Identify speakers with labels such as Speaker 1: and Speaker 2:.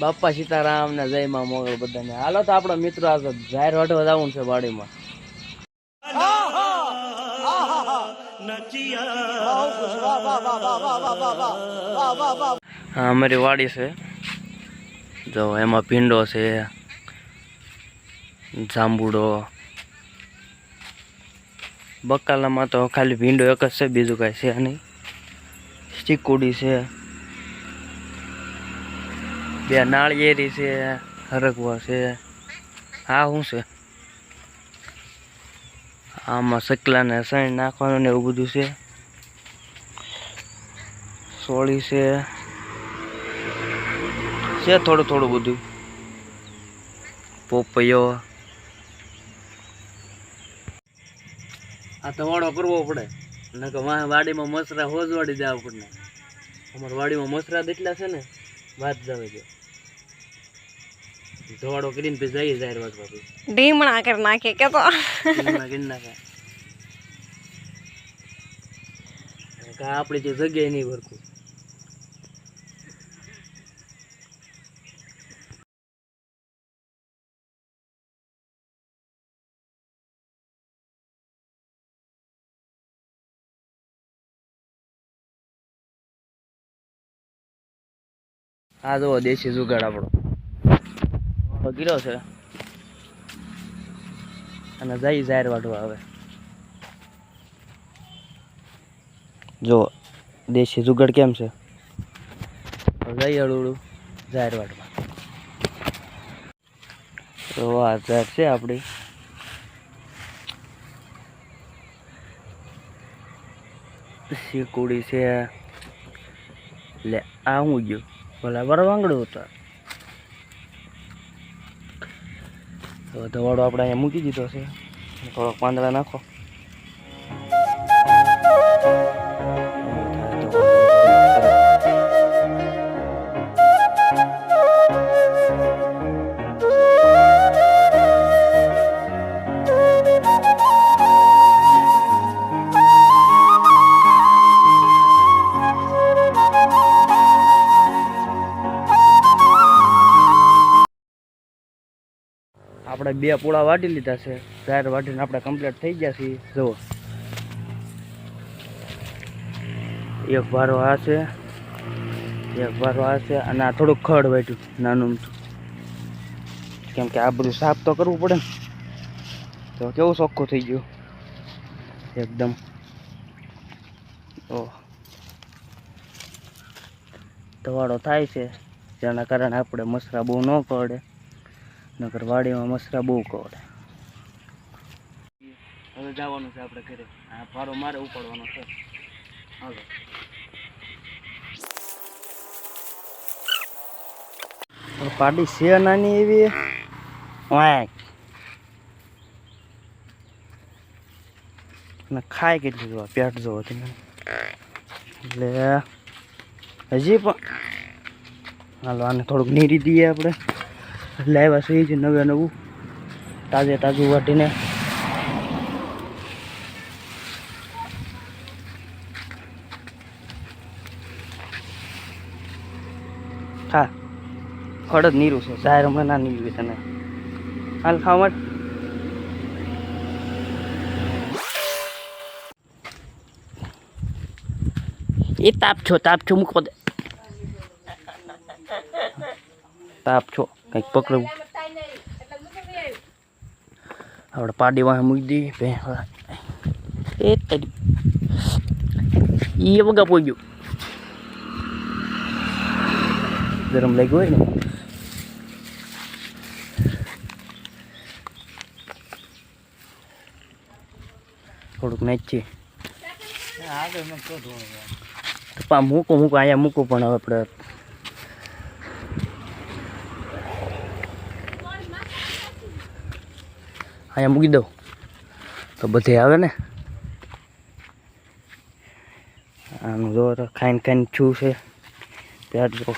Speaker 1: બાપા સીતારામ ને જય માં મોગલ બધાને. હાલો તો આપણો મિત્રો આ તો જાહેર વાટવા જવું છે વાડીમાં. હા, અમારી વાડી છે. જો એમાં ભીંડો છે, જાંબુડો. બકાલામાં તો ખાલી ભીંડો એક જ છે, બીજું કાંઈ છે નહીં. ચીકુડી છે. બે નાળિયેરી છે હરકવા છે. હા શું છે? આમાં સકલાને સણ નાખવાનું ને એવું બધું છે. સોળી છે. છે થોડું થોડું બધું. પોપૈયો. આ તો વાળો કરવો પડે. નકર વાડીમાં મસરા હોજવાડી દેવા આપણને અમારા વાડીમાં મસરા જેટલા છે ને. વાત જાવે છે. ધોવાડો કરીને પછી જઈએ જાહેર વાત પછી.
Speaker 2: ઢીમણા કરી નાખે કે તો.
Speaker 1: કરી નાખે. આપણી જે જગ્યાએ નહીં ભરકું આ જો દેશી જુગાડ આપણો. ગીરો છે. અને જઈ જાહેર વાટવા આવે જો દેશી જુગાડ કેમ છે? જઈ હળુડું જાહેર વાટવા તો આ જાહેર છે આપણી શીકુડી છે. લે, આ હું ગયું. બરાબર વાંગડું હતું. તો ધવાડો આપણે અહીંયા મૂકી દીધો છે. થોડોક પાંદડા નાખો. આપણે બે પૂળા વાટી લીધા છે. ટાયર વાટીને આપણે કમ્પ્લીટ થઈ ગયા છીએ. જુઓ. એક ભારો આ છે. એક ભારો આ છે અને આ થોડુંક ખડ વાટ્યું. નાનું કેમ કે આ બધું સાફ તો કરવું પડે ને. તો કેવું ચોખ્ખું થઈ ગયું? એકદમ. ઓહ. ધવાડો થાય છે. જેના કારણે આપણે મસરા બહુ ન કરડે નકર વાડીમાં મસરા બહુ કવડે હવે જવાનું છે આપણે ઘરે. આ ફારો મારે ઉપાડવાનો છે. હાલો. પાડી છે નાની એવી? વાંક. ને ખાય કેટલી જોવા? પેટ જોવો તમે એટલે હજી પણ હાલો આને થોડુંક નીરી દઈએ આપણે. એટલે આવ્યા છે છે નવે નવું. તાજે તાજું વાટીને હા. ખડ જ નીરું છે. જાહેર હમણાં ના નીરવી તને. હાલ ખાવા માટે એ તાપ છો તાપ છો, મૂકો દે. તાપ છો. કંઈક પકડવું. આપણે પાડી વાહે મૂકી દઈએ. બે એ તરી. એ વગા પોઈ ગયું. ગરમ લાગ્યું હોય ને. થોડુંક નાચીએ મૂકો મૂકો અહીંયા મૂકો પણ હવે આપણે અહીંયા મૂકી દઉં. તો બધે આવે ને? આનું જો ખાઈને ખાઈને છું છે. ત્યાં જો